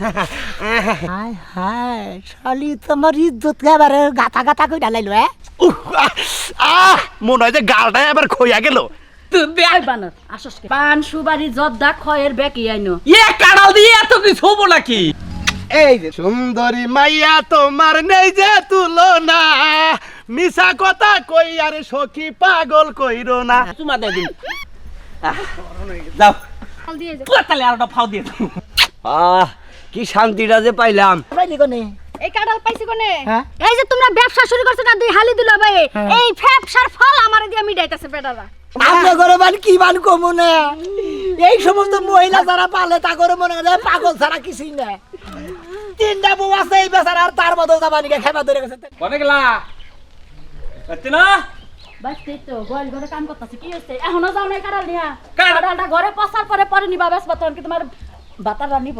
হায় হায় শালি তোমার ইজ্জত এবারে গাথা গাথা কই ডালাইলো হ্যাঁ? উহ, আহ, আহ মনে হয় যে গালটা এবার খইয়া গেল। আই বানর আসস কে? পান সুবারি জর্দা খয়ের বেকি আইনো। ইয়ে কাড়াল দিয়ে এত কিছু হব নাকি? এই যে সুন্দরী মাইয়া তোমার নেই যে তুলনা। মিছা কথা কই আর সখী পাগল কইরো না। চুমা দে দিন। যাও। দিয়ে ফাও দিয়ে দাও। আহ কি শান্তিটা যে পাইলাম। পাইলি কোনে? এই কাঁঠাল পাইছি কোনে? হ্যাঁ? এই যে তোমরা ব্যবসা শুরু করছ না দুই হালি দিল ভাই। হ্যাঁ। এই ব্যবসার ফল আমারে দিয়ে মিটাইতেছে বেটারা। আমরা করে বান কি বান কমু না? এই সমস্ত মহিলা যারা পালে তা করে মনে করে পাগল ছাড়া কিছুই না। তিনটা বউ আছে এই বেচারা আর তার মতো জামানিকে খেপা ধরে গেছে। কনে গেলা? না? বাস্তে তো গোয়াল ঘরে কাম করতেছে কি হইছে? এখনও যাও নাই কাঁঠাল নিয়া? কাঁঠাল- ঘরে পচার পরে পরে নিবা বেশ তখন কি তোমার বাতাররা নিব?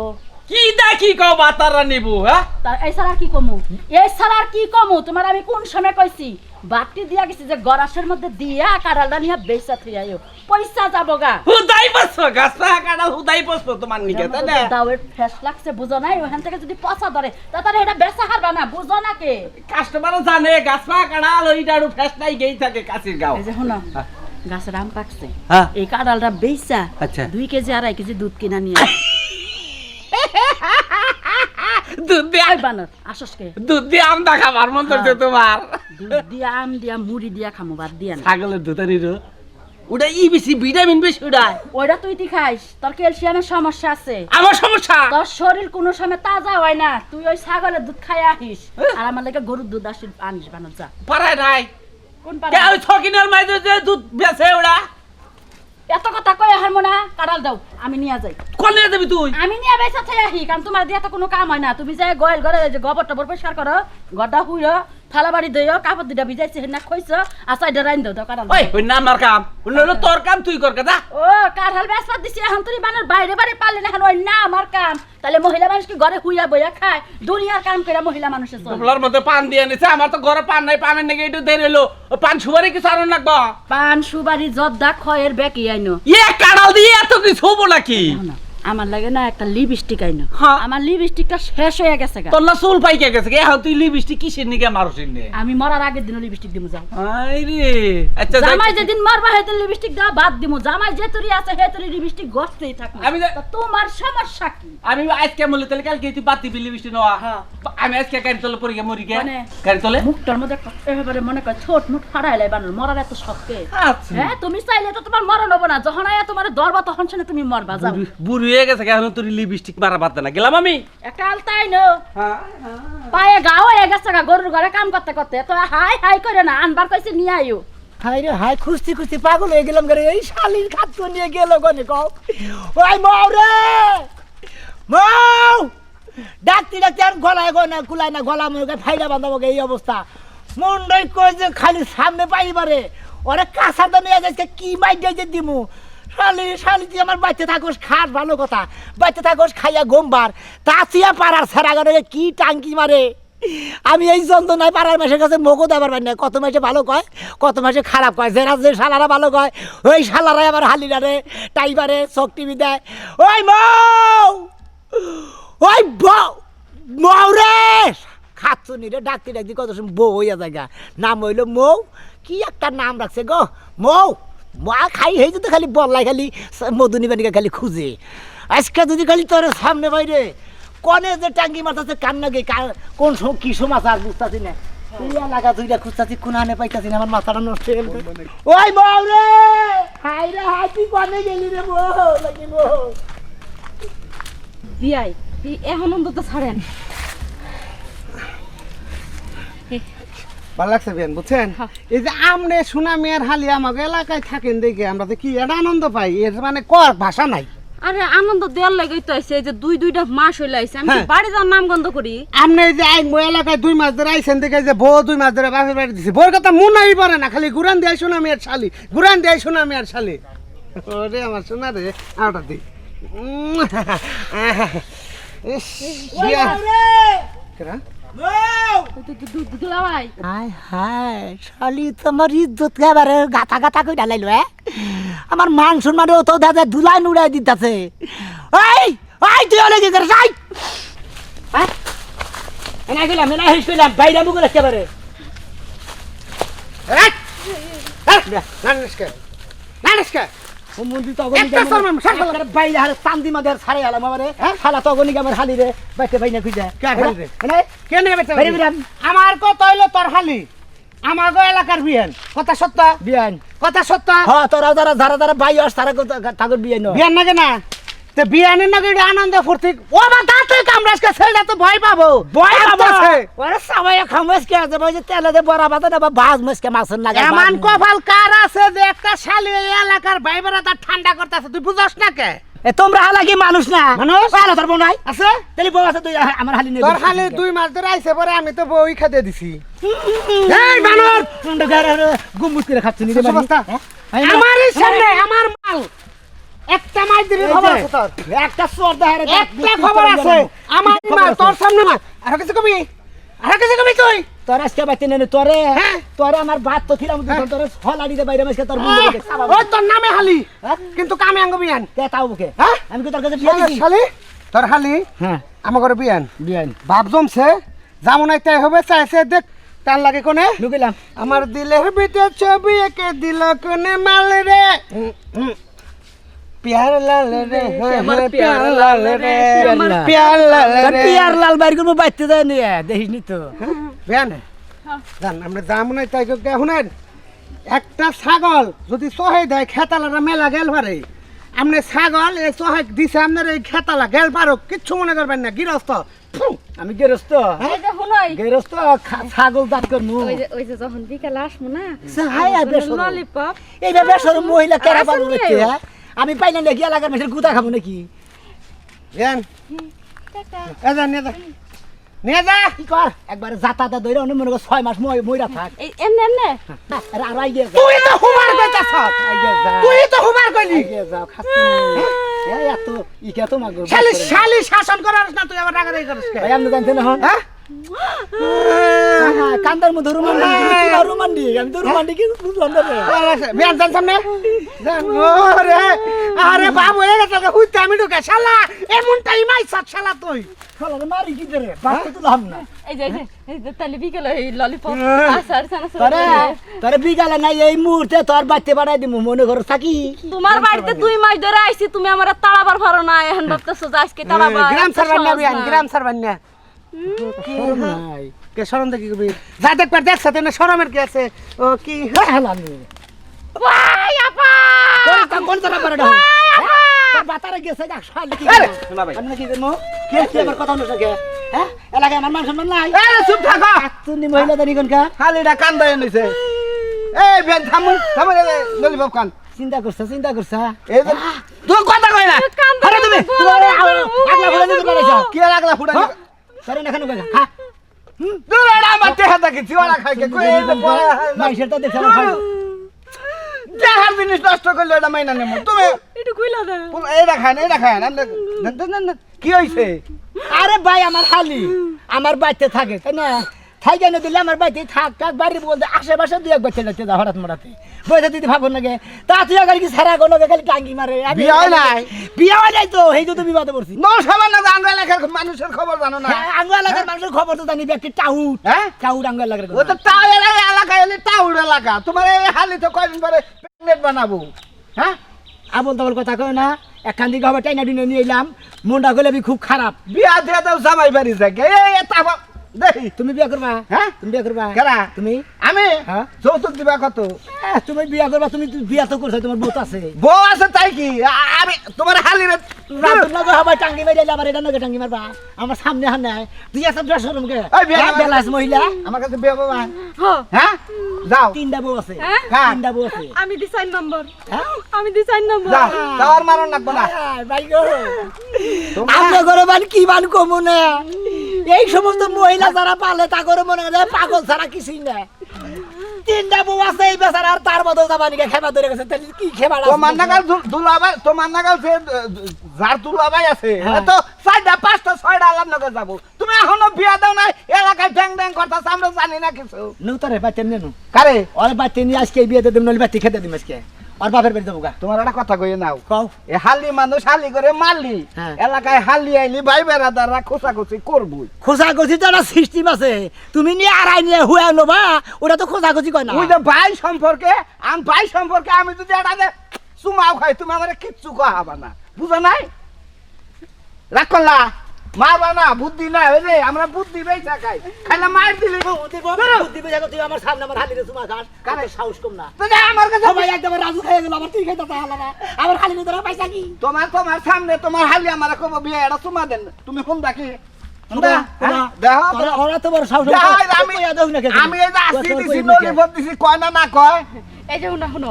কি দেখি কও বাতারা নিবু হ্যাঁ? তার এই আর কি কমু? এই আর কি কমু? তোমার আমি কোন সময় কইছি? বাটি দিয়া গেছি যে গরাসের মধ্যে দিয়া কাঁঠালটা নিয়া বেচা থুই আইও। পয়সা যাব গা। হুদাই বসছো গাছটা কাড়াল হুদাই বসছো তোমার নিকে তাই না? দাওয়ের ফ্রেশ লাগছে বুঝো নাই? ওখান থেকে যদি পচা ধরে তাহলে এটা বেচা হারবা না বুঝো না কে? কাস্টমার জানে গাছপা কাড়াল ওইটারও ফ্রেশ নাই গেই থাকে কাশির গাও। এই যে শোনো গাছের আম পাকছে। হ্যাঁ। এই কাঁঠালটা বেচা আচ্ছা। দুই কেজি আড়াই কেজি দুধ কিনা নিয়ে দুধ দিয়ে বানর আসস কে? দুধ দিয়ে দেখাবার মন করছে তোমার। দুধ দিয়া আম দিয়া মুড়ি দিয়া খামো বাদ দিয়া না। ছাগলের ওটা ই বেশি ভিটামিন বেশি ওটাই ওইটা তুই তি খাইস? তোর ক্যালসিয়ামের সমস্যা আছে। আমার সমস্যা? তোর শরীর কোনো সময় তাজা হয় না। তুই ওই ছাগলের দুধ খাই আহিস আর আমার লাগে গরুর দুধ আসিস আনিস বানর যা। পারায় নাই। কোন পাড়া ওই ছকিনের মাইতে যে দুধ বেছে ওরা? এত কথা কই হারমো না কাড়াল দাও আমি নিয়ে যাই। কোন নিয়ে যাবি তুই? আমি নিয়ে থাই আহি কারণ তোমার দিয়ে তো কোনো কাম হয় না। তুমি যে গোয়াল ঘরে যে গোবর টবর পরিষ্কার করো গড্ডা হুইরো থালা বাড়ি দইও কাপড় দুটা ভিজাইছে হেনা খইছ আর সাইডে রাইন দাও দাও ওই ওই না আমার কাম। হলো তোর কাম তুই কর কাদা ও কাঁঠাল বেসপাত দিছি? এখন তুই বানার বাইরে বাইরে পারলে না এখন ওই না আমার কাম। তাহলে মহিলা মানুষ কি ঘরে হুইয়া বইয়া খায়? দুনিয়ার কাম করে মহিলা মানুষের চলে। তোলার মধ্যে পান দিয়ে নিছে আমার তো ঘরে পান নাই পানের নাকি একটু দেরি হলো পান সুপারি কি সারন লাগবো পান সুবারি জর্দা খয়ের বেকি আইনো। ইয়ে কাড়াল দিয়ে এত কিছু হব নাকি? না, আমার লাগে না একটা লিপস্টিক আইনো। হ্যাঁ। আমার লিপস্টিকটা শেষ হয়ে গেছে গা। তোর না চুল পাইকে গেছে কে এখন তুই লিপস্টিক কিসের নিকে মারছিস নে? আমি মরার আগের দিনও লিপস্টিক দিমু যাও। আই রে। আচ্ছা যাই- জামাই যেদিন মারবা হেদিন লিপস্টিক দেওয়া বাদ দিমু। জামাই যে তুরি আছে হে তুরি লিপস্টিক গছতেই থাকব আমি তা তোমার সমস্যা কি? আমি আজকে মলে তাহলে কালকে তুই পাতি বিলি বৃষ্টি নেওয়া। হ্যাঁ। আমি আজকে গাড়ি তোলে পড়ে গিয়ে মরি গে মানে? গাড়ি তোলে? মুখটার মধ্যে একটা একেবারে মনে কর ছোট মুখ ফাড়াই লাই বানর মরার এত শখকে। আচ্ছা। হ্যাঁ তুমি চাইলে তো তোমার মরণ হব না। যখন আয়া তোমার দরবা তখন শুনে তুমি মরবা যাও। বুড়ি- বুড়ি হয়ে গেছে এখন তোর লিপস্টিক মারা বাদ না। গেলাম আমি। একটা আলতাই নো পায়ে গাও হয়ে গেছে গরুর ঘরে কাম করতে করতে। তো হাই হাই করে না আনবার কইছে নিয়ে আইও। হাই রে হাই খুঁজতে খুঁজতে পাগল হয়ে গেলাম করে এই শালির খাদ্য নিয়ে গেল গনে কও। ওই মাও রে! মাও ডাকতে ডাকতে আর গলায় গো না কুলায় না গলা মনে ফাইলা বাঁধাবো এই অবস্থা। মুন্ডই কই যে খালি সামনে পাইবারে। ওরে কাঁচা দামে আজকে কি মাইডে যে দিমু? শালি শালি, তুই আমার বাচ্চা থাকোস, খাস, ভালো কথা। বাচ্চা থাকোস, খাইয়া গোমবার তাছিয়া পাড়ার সেরা গনে কি টাঙ্কি মারে? আমি এই যন্ত্রণায় পাড়ার মাসের কাছে মগো দেবার পারি না। কত মাসে ভালো কয়, কত মাসে খারাপ কয়। যেরা যে শালারা ভালো কয়, ওই শালারাই আবার হালিরারে টাইবারে চোখ টিভি দেয়। ওই মৌ ওই মৌ রে খাচ্ছুনি রে, ডাকতে ডাকতে কত সময় বউ হইয়া জায়গা নাম হইল মৌ। কি একটা নাম রাখছে গো, মৌ। মা খাই হয়ে যেত খালি বললাই খালি মধুনি বানিকা খালি খুঁজে। আজকে যদি খালি তোর সামনে বাইরে কনে যে টাঙ্গি মারতাছে কান্না গে কোন কি সমাচার বুঝতাছি না। এই এলাকা দুইটা খুঁজতাছি কোন হানে পাইতাছি না আমার মাথাটা নষ্ট হয়ে গেল। ওই বউ রে হাই রে হাই তুই কনে গেলি রে বউ লাগি বউ। বিয়াই এখন অন্তত ছাড়েন। ভালো লাগছে বেন বুঝছেন? এই যে আমনে সুনামি আর হালি আমাকে এলাকায় থাকেন দেখে আমরা তো কি এটা আনন্দ পাই এর মানে কর ভাষা নাই। আরে আনন্দ দেওয়ার লাগেই তো আইছে এই যে দুই দুইটা মাস হইলে আইছে আমি হ্যাঁ। বাড়ি যাওয়ার নাম গন্ধ করি? আমনে এই যে আইন বই এলাকায় দুই মাস ধরে আইসেন দেখে যে বউ দুই মাস ধরে বাপের বাড়ি দিছে। বউর কথা মনেই পড়ে না খালি ঘুরান দিয়ে সুনামি আর শালি ঘুরান দিয়ে সুনামি আর শালি। ওরে আমার সোনা রে আওটা দি। উম, ইস, ইয়া। কেরা? দুলা ভাই হায় হায় শালি তোমার ইজ্জত এবারে গাথা গাথা কই ডালাইলো হ্যাঁ আমার মান সম্মান তো দাদা ধুলাই নুড়াই দিতেছে এই এই তুই হলে কি করে যাই হ্যাঁ এনা গেলাম এনা হেস কইলাম বাইরে মুগুল একেবারে নানস্কে নানস্কে ও মন্দির তো একটা আলাম আমারে। শালা তো অগনি আমার হালি রে। বাইতে বাইনা খুঁজে। কে হালি রে? এনা কে নিয়ে বেচা বাইরে বিরাম আমার কথা হইল তোর হালি? আমার এলাকার বিয়ান। কথা সত্য? বিয়ান। কথা সত্য? হ্যাঁ তোরা যারা যারা যারা বাই আস তারা বিয়ান বিয়ান না? তো বিয়ানের নাকি এটা আনন্দ ফুর্তি। ও আমার দাঁতে কামড়াসকে ছেলেটা তো ভয় পাবো। বাবা আসতেছে। ওরে সবাই খামস কে আছে যে তেলে দে বড় বাতা না বাজ মস্কে মাছের লাগা এমন কপাল কার আছে যে একটা শালি এলাকার ভাই তার ঠান্ডা করতেছে তুই বুঝস না কে? এ তোমরা হালা কি মানুষ না। মানুষ? ভালো তোর বোনাই আছে? তাহলে বউ আছে তুই আমার হালি নেই তোর খালি দুই মাস ধরে আইছে পরে আমি তো বই খেতে দিছি। এই মুন্ড গুমুস করে খাচ্ছি নি রে বুঝছ বস্তা? আমারই সামনে আমার মাল। একটা মাছ দিবি খবর আছে তোর। একটা দেহারে একটা খবর আছে। আমার মাল তোর সামনে মাল আর কিছু কবি? আর কিছু কবি তুই তোর আজকে বাইতে নেনে তোরে? হ্যাঁ। তোরে আমার ভাত তো খিলাম তুই তোর হলাড়ি দে বাইরে মাসকে তোর মুন্ড তোর নামে হালি। কিন্তু কামে আঙ্গ বিয়ান। তে তাও বুকে? হ্যাঁ? আমি কি তোর কাছে বিয়া দিছি? শালি? তোর হালি? হ্যাঁ। আমার ঘরে বিয়ান। বিয়ান। বাপ জমছে যেমন তাই হবে চাইছে দেখ তার লাগে কোনে? ঢুকিলাম। আমার দিলের ভিতর ছবি একে দিল কোনে মাল রে? প্যার লাল রে আমার লাল রে আমার লাল রে পিয়ার লাল বাইর করব বাইতে যায় নি দেখিস তো বেন জান আমরা যাম নাই তাই শুনেন একটা ছাগল যদি সহায় দেয় খেতালারা মেলা গেল পারে আপনি ছাগল এই সহায় দিছে আপনার এই খেতালা গেল পারো কিচ্ছু মনে করবেন না গৃহস্থ আমি গেরস্ত। গেরস্ত ছাগল দাঁত করনু ওই যে যখন বিকালে আসব না হাই আর বেসর ললিপপ। এই মহিলা কেরা পারব হ্যাঁ? আমি পাই না নাকি এলাকার মেসের গুদা খাব নাকি? নিয়ে যা কি কর? একবার মনে কর ছয় মাস মই মইরা থাক। এই এমনে এমনে আরে আর আইগে যা। তুই তো হুমার কইতাছ। যা। তুই তো হুমার কইলি। আইগে যা খাচ্ছি এই এত ইকে তো মাগো শালি শালি শাসন করার না তুই আবার রাগারাগি করিস কে? ভাই আপনি জানতেন না হ্যাঁ? হ্যাঁ, কান্দার মধ্যে রুমান্ডি রুমান্ডি আমি তো রুমান্ডি কি বুঝলাম না বিয়ান জান সামনে ওরে আরে বাবু এলে তোকে হুইতে আমি ঢুকে শালা এমন টাইম আইসাত শালা তুই। শালা মারি কি রে বাস্তে তো লাভ না। এই যে এই যে তাহলে বিকেলে এই ললিপপ আসার সানা তোরে তোরে বিকালে নাই এই মুহূর্তে তোর বাড়তে বাড়াই দিমু মনে করো থাকি। তোমার বাড়িতে দুই মাস ধরে আইছি তুমি আমার তাড়াবার পারো না এখন ভাবতেছো যে আজকে তাড়াবা গ্রাম না না। গ্রাম সারবান না। শরম নাই। কে শরম দেখি কবি? যা দেখবার দেখছ তেনে শরমের কি আছে? ও কি হেলামি ওয়াই আপা! কোন কাম কোন তোরা করে দাও তোর বাতারে গেছে যা শালি কি আরে, শোনা ভাই। আপনি কি করমু কে কি আমার কথা শুনছ কে হ্যাঁ? এলাকায় আমার মান সম্মান নাই? এ চুপ থাকো! তুমি মহিলা দানি কোন কা খালিটা কান দেয় নিছে। এই বিয়ান থামুন থামুন ললিপপ কান। চিন্তা করছা চিন্তা করছা এই তুই কথা কই না? আরে তুমি লাগবো, আগলা বলে দিতে পারছ? কি লাগলা ফুটা এই জিনিস নষ্ট করলে এটা মাইনা নেব তুমি একটু কইলা না। না না, কি হইছে? আরে ভাই আমার হালি। আমার বাড়িতে থাকে। তাই না? থাই কেন দিলে আমার বাড়িতে থাক থাক বাড়ি বলতে আশেপাশে দু এক বাচ্চা যাচ্ছে যা হঠাৎ মরাতে। বইতে দিদি ভাবো নাকি তা তুই আগে কি সারা কোনো খালি টাঙ্গি মারে? বিয়া নাই? বিয়া নাই তো সেই তো বিবাদে পড়ছি ন সামান্য আঙ্গ এলাকার মানুষের খবর জানো না? হ্যাঁ, আঙ্গুয়া লাগার মানুষের খবর তো জানি ব্যক্তি টাউট। হ্যাঁ? টাউট আঙ্গুয়া লাগার ও তো টাউ এলাকা এলে টাউর এলাকা। তোমার এই হালি তো কয়দিন পরে প্যাকেট বানাবো? হ্যাঁ? আবল তাবল কথা কয় না একখান দিকে হবে টাইনা ডিনে নিয়ে এলাম। মনটা গেলে খুব খারাপ। বিয়া দিয়ে দাও জামাই বাড়ি থেকে এই এটা দেখি তুমি বিয়া করবা? হ্যাঁ? তুমি বিয়া করবা? কেরা? তুমি? আমি? যৌতুক দিবা কত? তুমি বিয়া করবা তুমি বিয়া তো করছ তোমার বোত আছে। বউ আছে তাই কি? আমি তোমার হালিরে রাতের টাঙ্গি মেরে আবার এটা নগে টাঙ্গি মারবা? আমার সামনে হান নাই তুই আছে ড্রেস রুম কে বিয়া করবা। বেলাস মহিলা। আমার কাছে বিয়া বাবা হ্যাঁ হ্যাঁ? যাও। তিনটা বউ আছে। তিনটা বউ আছে। আমি দি চার নম্বর। হ্যাঁ? আমি দি চার নম্বর। তার মারণ না। আয়, ভাই গো। আমরা করে বান কি বান কমু না? এই সমস্ত মহিলা যারা পালে তা করে মনে করে পাগল ছাড়া কিছুই না। তিনটা বউ আছে এই বেচারা আর তার মতো ধরে গেছে। তাহলে কি খেবা তোমার নাগাল দু- দুলাভাই তোমার নাগাল আহ, যার দুলাভাই আছে হ্যাঁ। তো চারটা পাঁচটা ছয়টা আলাম নগে যাব। তুমি এখনও বিয়া দাও নাই এলাকায় ড্যাং ড্যাং করতেছ আমরা জানি না কিছু। নু তারে বাচ্চা নেনু কারে? ওর বাচ্চা নিয়ে আজকে এই বিয়েতে দিম নইলে বাচ্চা খেতে দিম আজকে। আর বাপের বাড়ি যাব গা। তোমার একটা কথা কইয়ে নাও। কও। এ হালি মানুষ হালি করে মারলি হ্যাঁ। এলাকায় হালি আইলি ভাই বেড়াদাররা খোঁচাখুচি করবই। খোঁজাখুঁজি তো একটা সিস্টেম আছে। তুমি নিয়ে আড়াই নিয়ে হুয়া নেবা ওটা তো খোঁজাখুঁজি কয় না। ওই যে ভাই সম্পর্কে আম ভাই সম্পর্কে আমি যদি একটা চুমাও খাই তুমি আমার কিচ্ছু খাওয়াবা না। বুঝো নাই? করলা? মারবা না বুদ্ধি না ওই রে আমরা বুদ্ধি বেচা খাই। খাইলে মার দিলি। তুই আমার সামনে আমার হালিরে তোমার খাস। কারে? সাহস কম না। তো আমার কাছে সবাই একদম রাজু খেয়ে গেল আমার তুই খাইতে তাহলে না। আমার হালিরে তোরা পয়সা কি? তোমার তোমার সামনে তোমার হালি আমার কব বিয়ে এটা চুমা দেন। তুমি কোন সাহস দেখ, আমি এই আসি দিছি ললিপপ দিছি কয় না না কয়। এই যে শুনো শুনো।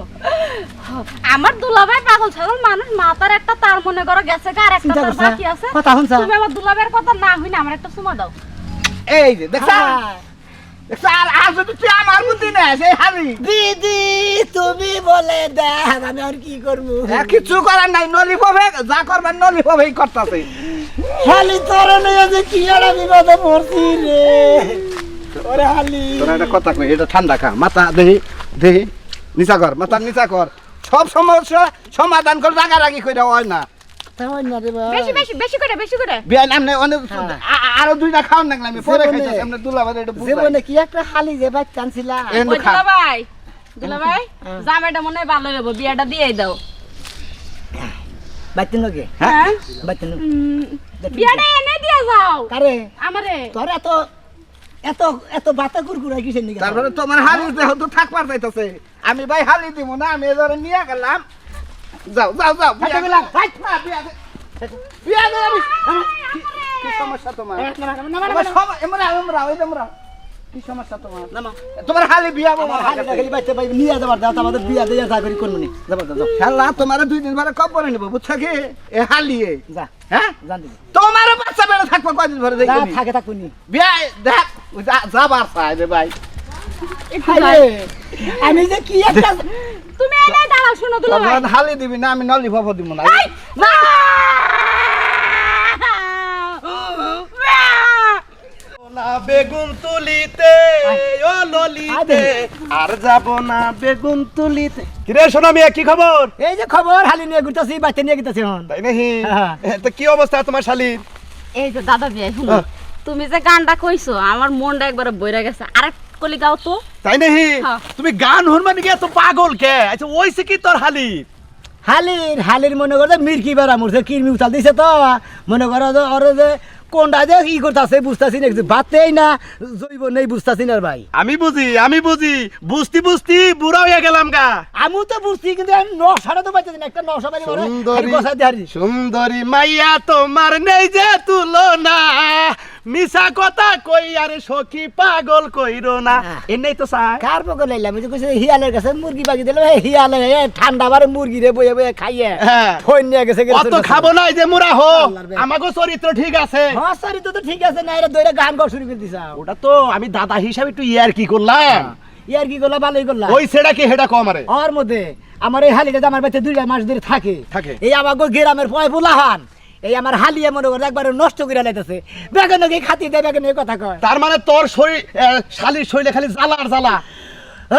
আমার দুলাভাই পাগল ছাগল মানুষ মাথার একটা তার মনে করো গেছে গা, আর একটা তার বাকি আছে। কথা শুনছা? তুমি আমার দুলাভাইয়ের কথা না হই না আমার একটা সুমা দাও। এই যে দেখছ? তুই আমার বুদ্ধি না সেই হালি দিদি তুমি বলে দেখ আমি আর কি করব? হ্যাঁ, কিচ্ছু করার নাই নলিপপে যা করবেন নলিপপেই করতেছে। হালি তোর নিয়ে যে কি আর বিপদে পড়ছি রে? ওরে হালি। তোরা একটা কথা কই এটা ঠান্ডা খা মাথা দেহি দেহি নিচা কর মাথা নিচা কর। সব সমস্যা সমাধান করে রাগারাগি করে হয় না। তাই না রে ভাই। বেশি বেশি বেশি করে বেশি করে। বিয়ান আমনে অনেক। আ- আ- আরও দুইটা খাওয়ান লাগলাম আমি? পরে জীবনে- আমনে দুলাভাই এটা বুঝাই। জীবনে কি একটা হালি যে বাচ্চা আনছিলাম ওই দুলাভাই দুলাভাই জামাইটা মনে হয় ভালো হইব বিয়াটা দিয়েই দাও। বাচ্চা নাকি হ্যাঁ? বাচ্চা নাকি উম, বিয়াটা এনে দিয়ে যাও। কারে? আমারে। তোর এত এত এত বাতা কিসের তারপরে তোমার হালি দেহ তো থাকবার চাইতেছে আমি ভাই হালি দিব না আমি এবারে নিয়ে গেলাম। যাও যাও যাও বিয়া গেলাম। না, বিয়া। বিয়া কি- সমস্যা তোমার? সম- এমরা এমরা ওই এমরা। কি সমস্যা তোমার? তোমার হালি বিয়া বাবা। হালি খালি বাচ্চা পাই নিয়ে যাবার দাও আমাদের বিয়া দিয়ে যা করি করব নি। যাবার দাও যাও। খেলা তোমার দুই দিন পরে কব করে নিব বুঝছ কি? এ হালিয়ে যা হ্যাঁ? জান দিবি। তোমার বাচ্চা বেড়ে থাকব কয়দিন দেখবি থাকে থাকুন বিয়া দেখ যা- রে ভাই। আমি যে কি একটা তুমি এনে দাঁড়াও শুনো দুলাভাই তোমার হালি দিবি না আমি নলি ভাব দিব না। না বেগুন তুলিতে ও ললিতে আর যাব না বেগুন তুলিতে। কিরে শোনা মিয়া কি খবর? এই যে খবর হালি নিয়ে ঘুরতেছি বাচ্চা নিয়ে ঘুরতেছি হন তাই নাকি? হ্যাঁ। তো কি অবস্থা তোমার শালির এই যে দাদা বিয়াই শুনো হ্যাঁ। তুমি যে গানটা কইছো আমার মনটা একবারে বইরা গেছে। আরেক কলি গাও তো। তাই নাকি হ্যাঁ। তুমি গান হনমান গিয়ে তো পাগল কে? আচ্ছা ওইসে কি তোর হালি? হালির হালির মনে করো মির্কি বেড়া মরছে কিরমি উঠাল দিছে তো। মনে করো যে ওর যে কোনটা যে ই করতেছে বুঝতেছি না কিছু বাতেই না জৈব নেই বুঝতেছি না ভাই। আমি বুঝি আমি বুঝি। বুঝতি বুঝতি বুড়া হয়ে গেলাম গা। আমি তো বুঝছি কিন্তু আমি নশাটা তো পাইতেছি একটা নশা বাড়ি সুন্দরী সুন্দরী মাইয়া তোমার নেই যে তুলনা। মিশা কথা কই আরে সখী পাগল কইরো না। এনেই তো চাই কার পকে লাইলাম তো কইছি হিয়ালের কাছে মুরগি বাকি দিলাম এই হিয়ালে এ ঠান্ডা বারে মুরগি রে বয়ে বয়ে খাইয়ে হ্যাঁ। ফোন নিয়ে গেছে অত খাব না যে মুরা হো। বে- চরিত্র ঠিক আছে। হ্যাঁ সরি তো ঠিক আছে না এরা দইরা গান কর শুরু করে দিছা ওটা তো আমি দাদা হিসাবে একটু ইয়ার কি করলাম? ইয়ার কি করলা? ভালোই করলা। ওই সেটা কি কম আরে মধ্যে আমার এই হালিটা আমার বাচ্চা দুইটা মাস ধরে থাকে থাকে। এই গ্রামের পয় বুলাহান এই আমার হালিয়া মনে করে একবার নষ্ট করে লাইতেছে। বেগন কি খাতি দেয় বেগন এই কথা কয়। তার মানে তোর শরীর শালির শরীরে খালি জ্বালা আর জ্বালা?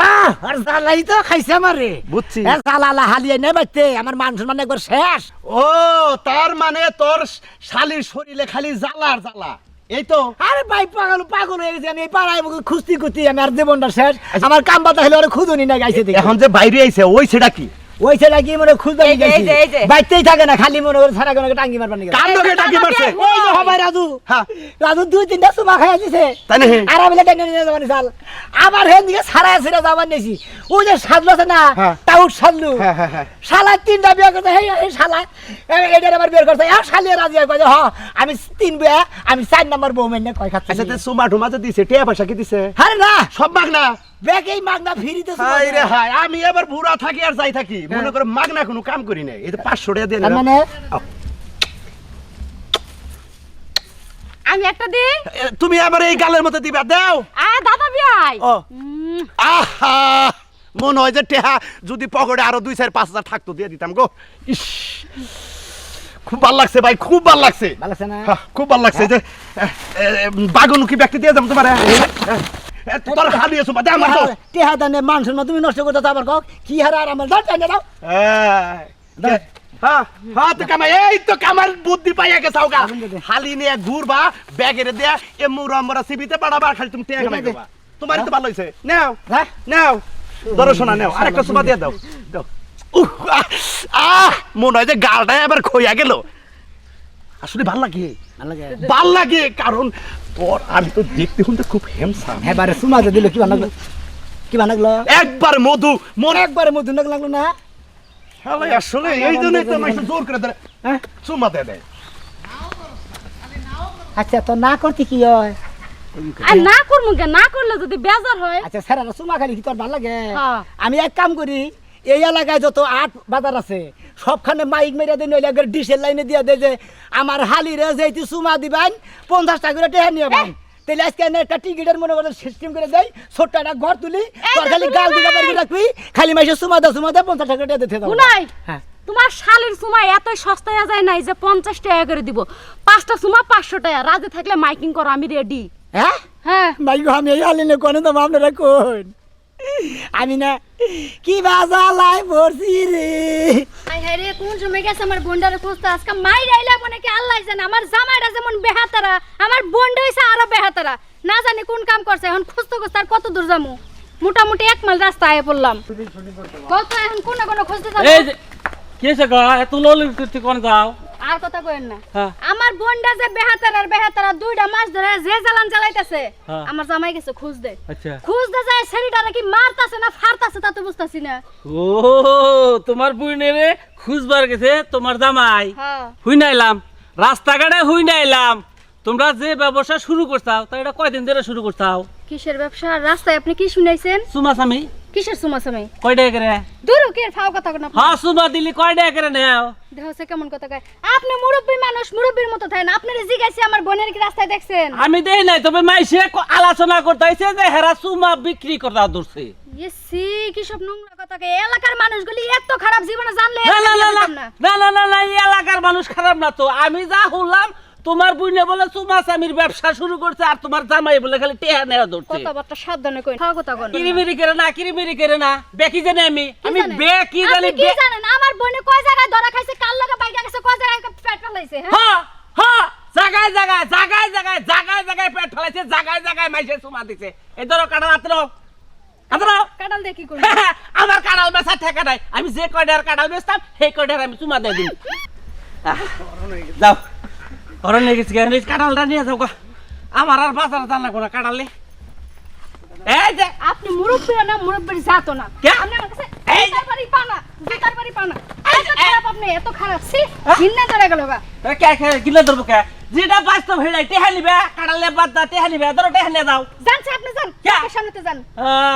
আহ, আর জ্বালাই তো খাইছে আমার। রে বুঝছি। এ জ্বালালা হালিয়া নে বাচ্চে আমার মান সম্মান একবার শেষ। ও তার মানে তোর শালির শরীরে খালি জ্বালা আর জ্বালা? এই তো। আরে ভাই পাগল পাগল হয়ে গেছে আমি। এই পাড়ায় মুখে খুঁজতে খুঁজতে আমি আর জীবনটা শেষ। আমার কাম বাতা হলে ওরা খুঁজুনি না গাইছে এখন যে বাইরে আইছে ওই সেটা কি? ওই ছেলে কি মনে খুঁজতে এই যে, এই যে, এই যে। বাইতেই থাকে না খালি মনে করে সারা কোনো টাঙ্গি মারবার লোকে টাকি মারছে? ওই যে হবাই রাজু। হ্যাঁ। রাজু দুই তিনটা সুমা খাই দিছে তাই নাকি? আর আমি টেনে নিয়ে যাবানি চাল। আবার হেন দিকে সারা যাবার নিয়েছি ওই যে সাজলো আছে না হ্যাঁ। তাও সাজলু। হ্যাঁ, হ্যাঁ, হ্যাঁ। শালা তিনটা বিয়ে করতে হেই এই শালা। এটার আবার বিয়ে করতে আর শালিয়া রাজি হয় কয় যে, হ আমি তিন বিয়ে আমি চার নম্বর বউ মেনে কয় খাচ্ছি। আচ্ছা তে সুমা টুমা যে দিছে টিয়া পয়সা কি দিছে? আরে না। সব না। ব্যাগেই মাগনা ফিরিতে হাই রে হাই আমি এবার বুড়া থাকি আর যাই থাকি। মনে করে মাগনা কোনো কাম করি নাই। এই যে পাঁচশো টাকা দিয়ে মানে? আমি একটা দিই? তুমি আবার এই গালের মধ্যে দিবা দাও। আ দাদা বিয়াই ও। আহা মনে হয় যে টেহা যদি পকেটে আরও দুই চার পাঁচ হাজার থাকতো দিয়ে দিতাম গো। ইস। খুব ভালো লাগছে ভাই খুব ভালো লাগছে। ভালো আছে না? হ্যাঁ, খুব ভালো লাগছে যে বাগুন কি ব্যক্তি দিয়ে যাম তোমার এ, তোর হালি এসো বাদে আমার টেহা দানে মানুষের মতো তুমি নষ্ট করতে আবার কক কি হারে আর আমার? টাইনে দাও হ্যাঁ হ্যাঁ তো কামাই এই তো কামার বুদ্ধি পাইয়া গেছে ওগা। হালি নিয়ে ঘুরবা ব্যাগের দেয়া এ মুরা মুরা সিবিতে পাড়াবা খালি তুমি টেয়া কামাই করবা। তোমার তো ভালো হইছে। নাও হ্যাঁ? নাও। ধরো শোনা নাও। আরেকটা সুমা দিয়ে দাও। আহ, মনে হয় যে গালটা এবার খইয়া গেল। আসলে ভালো লাগে। ভালো লাগে। ভালো লাগে কারণ তোর আমি তো দেখতে শুনতে খুব হ্যামসাম হ্যাঁ বারে সুমা যে দিল কি বানাগলো কি বানাগলো একবার মধু মনে একবারে মধু নাক লাগল না? শালা আসলে এই জন্যই তো জোর করে দেয় হ্যাঁ? দেয় দেয় আচ্ছা তো না করতে কি হয়? আর না করব কে? না করলে যদি বেজার হয়। আচ্ছা স্যার সুমা খালি কি তোর ভালো লাগে? হ্যাঁ। আমি এক কাম করি এই এলাকায় যত আট বাজার আছে সবখানে মাইক মেরে দিন ওই লাগে ডিসেল লাইনে দিয়ে দেয় যে আমার হালিরে যেহেতু চুমা দিবেন পঞ্চাশ টাকা করে টেহা নিয়ে যাবেন তাহলে আজকে একটা টিকিটের মনে করে সিস্টেম করে দেয় ছোট্ট একটা ঘর তুলি তোর খালি গাল দিকে বাড়ি রাখবি খালি মাইসে সুমা দে সুমা দে পঞ্চাশ টাকা টেহা দিতে দাও হ্যাঁ। তোমার শালির সময় এতই সস্তায় যায় নাই যে পঞ্চাশ টাকা করে দিব। পাঁচটা সমা পাঁচশো টাকা রাজে থাকলে মাইকিং করো আমি রেডি হ্যাঁ? হ্যাঁ। মাইক আমি এই হালিনে কোনে তো আপনারা কোন আমি না কি বাজা লাই পড়ছি রে? হাই হাই রে কোন সময় গেছে আমার বোনটারে খুঁজতে আজকে মাই রাইলা মনে কি আল্লাহ জানে। আমার জামাইরা যেমন বেহাতারা আমার বোনটা হইছে আরও বেহাতারা। না জানি কোন কাম করছে এখন খুঁজতে খুঁজতে আর কত দূর যামু মোটামুটি এক মাইল রাস্তা আয়ে পড়লাম। কত এখন কোন কোন খুঁজতে যাব? এই কি হয়েছে গো? এত ললি তুই কোন যাও? আর কথা কইেন না। হ্যাঁ। আমার বোনটা যে বেহাতার আর বেহাতারা দুইটা মাস ধরে যে জ্বালান চালাইতেছে হ্যাঁ। আমার জামাই গেছে খুঁজ দে। আচ্ছা। খুঁজ দে যায় ছেলেটারে কি মারতাছে না ফারতাছে তা তো বুঝতাছি না। ও তোমার বুইনেরে খুঁজবার গেছে তোমার জামাই। হ্যাঁ। হুই নাইলাম রাস্তাঘাটে হুই নাইলাম। তোমরা যে ব্যবসা শুরু করছাও তা এটা কয়দিন ধরে শুরু করছাও? কিসের ব্যবসা? রাস্তায় আপনি কি শুনাইছেন? সুমা কিসের সুমাসামি কয় টাকা করে? দূর কি ফাও কথা কোন হ্যাঁ সুমা দিলি কয় টাকা করে নেও? দেহছে কেমন কথা কয়? আপনি মুরব্বী মানুষ মুরব্বীর মতো থাকেন। আপনার জিজ্ঞাসি আমার বোনের কি রাস্তায় দেখছেন? আমি দেই নাই তবে মাইসে আলোচনা করতেছে যে হেরা সুমা বিক্রি করতে ধরছে। ইয়ে সি কি সব নোংরা কথা কয়? এলাকার মানুষগুলি এত খারাপ জীবনে জানলে না না না না। না। না না না এলাকার মানুষ খারাপ না তো। আমি যা শুনলাম তোমার বুইনে বলে সুমা স্বামীর ব্যবসা শুরু করছে আর তোমার জামাই বলে খালি টেহা নেওয়া ধরছে। কথাবার্তা সাবধানে কই ফাও কথা কোন। কিরিমিরি করে না কিরিমিরি করে না। বেকি জানি আমি? আমি বেকি জানি কি জানেন? আমার বোনে কয় জায়গায় ধরা খাইছে কাল লাগা বাইকা গেছে কয় জায়গায় পেট ফেলাইছে হ্যাঁ? হ্যাঁ হ্যাঁ জাগায় জাগায় জাগায় জাগায় জাগায় জাগায় পেট ফেলাইছে জাগায় জাগায় মাইসে সুমা দিছে। এই ধরো কাটা রাত্র কাটা কাটাল দিয়ে কি করবি? আমার কাঁড়াল বেচা ঠেকা নাই। আমি যে কয়টার কাঁড়াল বেচতাম সেই কয়টার আমি চুমা দিয়ে দিই যাও। হরণ নিয়ে গেছি কাঁড়ালটা নিয়ে যাও। আমার আর বাজার জানা কোনো কাঁড়ালে এই যে। আপনি মুরব্বী না মুরব্বীর জাতো না? আপনি আমার কাছে এই জুতার বাড়ি পাও না জুতার বাড়ি পাও না এত খারাপ আপনি এত খারাপ। সি ঘৃণা ধরে গেল গা। কে কে কিলে ধরবো কে? যেটা বাস্তব হয়ে যায় টেহা নিবে। কাঁড়ালে বাদ দা টেহা নিবে। ধরো টেহা নিয়ে জানছে আপনি যান। কে? সামনেতে যান।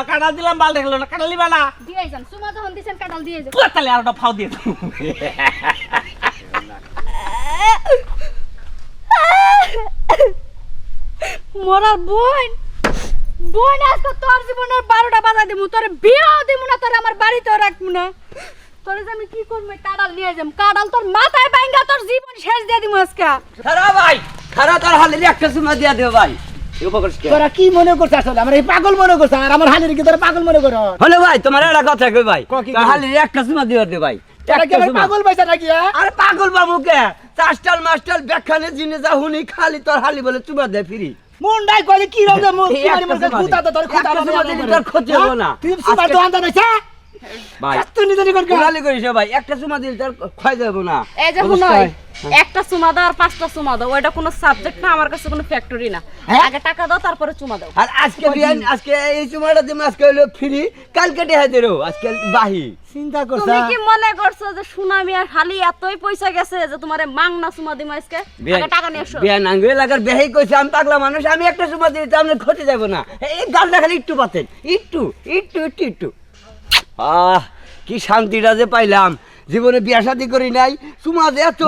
কাঁড়াল দিলাম বাল দেখল না। কাঁড়াল নিবে না। দিয়ে যান। সুমা যখন দিছেন কাটাল দিয়ে যান। তাহলে আর ওটা ফাও দিয়ে দাও। মোরার বোন। বোন আজকে তোর জীবনের বারোটা বাজা দিব তোর বিয়েও দিব না তোর আমার বাড়িতেও রাখব না। তোর আমি কি করব কাটাল নিয়ে যাম। কাটাল তোর মাথায় বাইঙ্গা তোর জীবন শেষ দিয়ে দিব আজকে। খারাপ ভাই খারাপ তার হালে একটা সময় দিয়া দেও ভাই। কি? তোরা কি মনে করছিস আসলে? আমার এই পাগল মনে করছিস? আর আমার হালির কি তোরা পাগল মনে কর? হলো ভাই তোমার একটা কথা কই ভাই? ক কি তার কই? হালে একটা সময় দিয়া দে ভাই। পাগল পয়সা নাকি হ্যাঁ? আরে পাগল বাবু কে চাষটাল মাস্টাল ব্যাখ্যানে জিনে যা হুনি খালি তোর হালি বলে চুবা দে ফিরি মুন্ডাই কইলে কি রকম মুখ খুঁতা তোর খুঁতা। তোর না। তুই আজকে- দোকান তো নইছে ভাই তুই নিজে কর গালি করিস ভাই একটা চুমা দিলে তোর ক্ষয় যাব না। এই যে বুঝছ একটা চুমা দাও আর পাঁচটা চুমা দাও ওইটা কোনো সাবজেক্ট না আমার কাছে কোনো ফ্যাক্টরি না। হ্যাঁ? আগে টাকা দাও তারপরে চুমা দাও। আর আজকে বিয়ান আজকে এই চুমাটা দিম আজকে হলো ফ্রি কালকে দেখাই দেরো আজকে বাহি। চিন্তা করছ? তুমি কি মনে করছ যে সুনামি আর খালি এতই পয়সা গেছে যে তোমার মাংনা চুমা দিম আজকে? আগে টাকা নিয়ে এসো। বিয়ান আঙ্গুল লাগার বেহাই কইছে আমি পাগলা মানুষ আমি একটা চুমা দিলে তো আপনার ক্ষতি যাব না। এই গালটা খালি একটু পাতেন একটু একটু একটু একটু। আহ কি শান্তিটা যে পাইলাম। জীবনে বিয়া শাদি করি নাই চুমা দে এত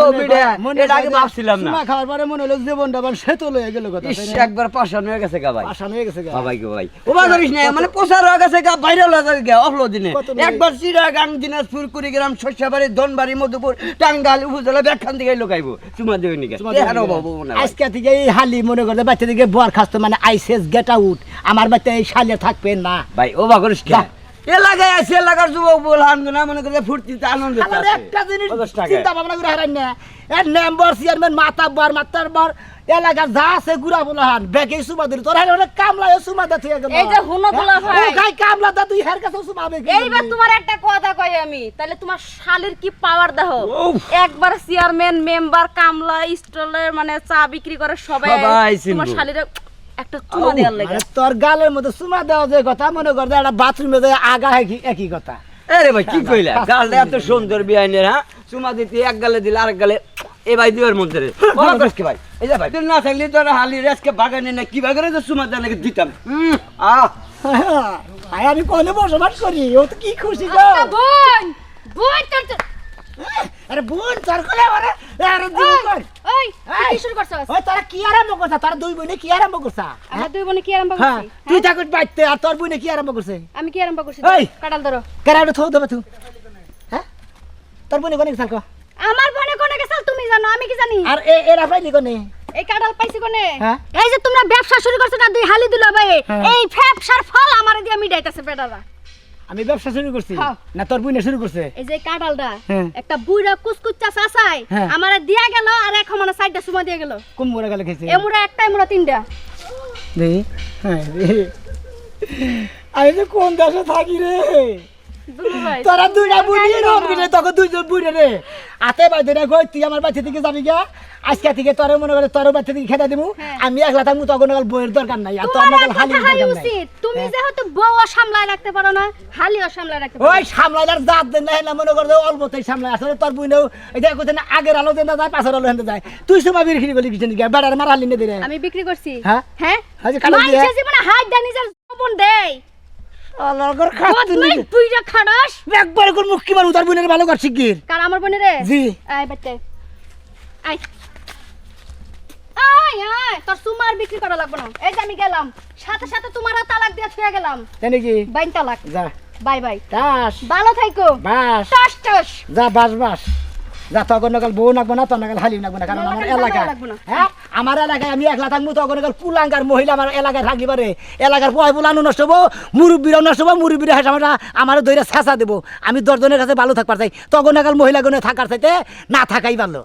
এটা আগে ভাবছিলাম না। খাওয়ার পরে মনে হলো জীবনটা আবার সেতো লয়ে গেল কথা একবার পাশান হয়ে গেছে গা ভাই। আসান হয়ে গেছে গা। গো ভাই। ও বাজারিস না মানে প্রচার হয়ে গেছে গা ভাইরাল হয়ে গেছে গা অফলো দিনে? একবার চিরাগাং দিনাজপুর কুড়িগ্রাম শস্যাবাড়ি ধনবাড়ি মধুপুর টাঙ্গাল উপজেলা ব্যাখ্যান থেকে লোকাইবো চুমা দেবে নিকে বাবু আজকে থেকে এই হালি মনে করতে বাচ্চা থেকে বর খাস্ত মানে আইসেস গেট আউট আমার বাচ্চা এই শালে থাকবে না। ভাই ও বাগরিস কে? এলাকায় আছে এলাকার যুবক বল না মনে করে ফুর্তিতে আনন্দ একটা জিনিস চিন্তা ভাবনা করে হারাই না। এর মেম্বার চেয়ারম্যান মাতা বার মাতার বার এলাকার যা আছে গুড়া বলা হান। বেগে সুমা দিল। তোর হারে অনেক কামলা সুমা দা গেল। এই যে হুনো ভাই। ও গাই কামলা দা তুই হের কাছে সুমা বেগে এইবার তোমার একটা কথা কই আমি। তাহলে তোমার শালের কি পাওয়ার দেখো একবার চেয়ারম্যান মেম্বার কামলা স্টলের মানে চা বিক্রি করে সবাই সবাই তোমার শালির একটা চুমা দেওয়ার লাগে। তোর গালের মধ্যে সুমা দেওয়া যে কথা মনে কর একটা বাথরুমে যে আগা একই একই কথা। আরে ভাই কি কইলা? গালটা এত সুন্দর বিয়াইনের হ্যাঁ? চুমা দিতে এক গালে দিলে আরেক গালে এ ভাই দুয়ের মধ্যে রে। বলা কইছে ভাই? এই যে ভাই তুই না থাকলে তোর হালি রেসকে বাগানে না কি বাগানে তো চুমা দেন দিতাম? আহ আয় আমি কোনে বসবাস করি ও তো কি খুশি গো। আচ্ছা, বোন বোন তোর তো- আরে বোন তোর কোলে আরে আরে দিন কর ওই কি শুরু করছস? ওই তোরা কি আরম্ভ করছা? তোরা দুই বোনে কি আরম্ভ করছা? আমরা দুই বোনে কি আরম্ভ হ্যাঁ তুই থাকুস বাইতে আর তোর বোনে কি আরম্ভ করছে? আমি কি আরম্ভ করছি? এই। কাটাল ধরো। থো দেবে তুই হ্যাঁ? তোর বোনে কোনে থাকো আমার বোনে কোনে গেছাল তুমি জানো আমি কি জানি? আর এ এরা পাইলি কোনে? এই কাটাল পাইছি কোনে? হ্যাঁ। এই যে তোমরা ব্যবসা শুরু করছ না দুই হালি দিল ভাই হ্যাঁ। এই ব্যবসার ফল আমারে দিয়ে মিটাইতেছে বেটারা। আমি ব্যবসা শুরু করছি। হ্যাঁ। না তোর বুইনা শুরু করছে। এই যে কাটালটা হ্যাঁ। একটা বুইরা কুচকুচ্চা চাচাই আমার আমারে দিয়া গেল আর এক মানে সাইডটা সুমা দিয়ে গেল। কোন মোড়া গেলে খেয়েছে? এমুরা একটা এমুরা তিনটা। দেই। হ্যাঁ। আমি তো কোন দেশে থাকি রে? তোরা দুইটা বুড়ি তোকে দুইজন বুড়ি রে। আতে বাইদে রে কই তুই আমার বাচ্চা থেকে যাবি গা? আজকে থেকে তোরে মনে করে তোর বাচ্চা থেকে খেতে হ্যাঁ। আমি একলা থাকব তখন নাগাল বইয়ের দরকার নাই। আর তোর হালি দরকার নাই। তুমি হ্যাঁ। যেহেতু বউ সামলায় রাখতে পারো না হালিও সামলায় রাখতে ওই জাত দেন না মনে করে অল্পতেই সামলাই আসলে তোর বুইনেও এটা কোথায় না আগের আলো দেন যায় পাশের আলো হেনতে যায়। তুই সময় বিক্রি করলি কিছু বেড়ার মার হালি দে রে। আমি বিক্রি করছি। হ্যাঁ? হ্যাঁ? দেয়। নিজের বোন দেয় অলগর খাচ্ছি তুই তুইটা খাড়াস একবার কোন মুখ কি মারু তোর বুইনের ভালো কর শিগগির কার আমার বোনের? রে জি। আয় বাচ্চা। আয়। আয় আয় তোর সুমার বিক্রি করা লাগবে না। এই যে আমি গেলাম সাথে সাথে তোমার তালাক দিয়ে ছুঁয়ে গেলাম। তাই নাকি? বাইন তালাক। যা। Bye bye. টাস ভালো থাইকো। বাস। টাস টাস যা বাস বাস। যা তখন নাগাল বউ নাকবো না নাকবো না কারণ আমার এলাকা হ্যাঁ আমার এলাকায় আমি একলা থাকব তখন মহিলা আমার এলাকায় থাকি পারে এলাকার পয় বুলানো নষ্ট হব মুরব্বীরাও নষ্ট হব মুরব্বীরা হেসে আমরা আমার দইরা ছেঁচা দেবো। আমি দশজনের কাছে ভালো থাকবার চাই তখন মহিলা গনে থাকার চাইতে না থাকাই ভালো।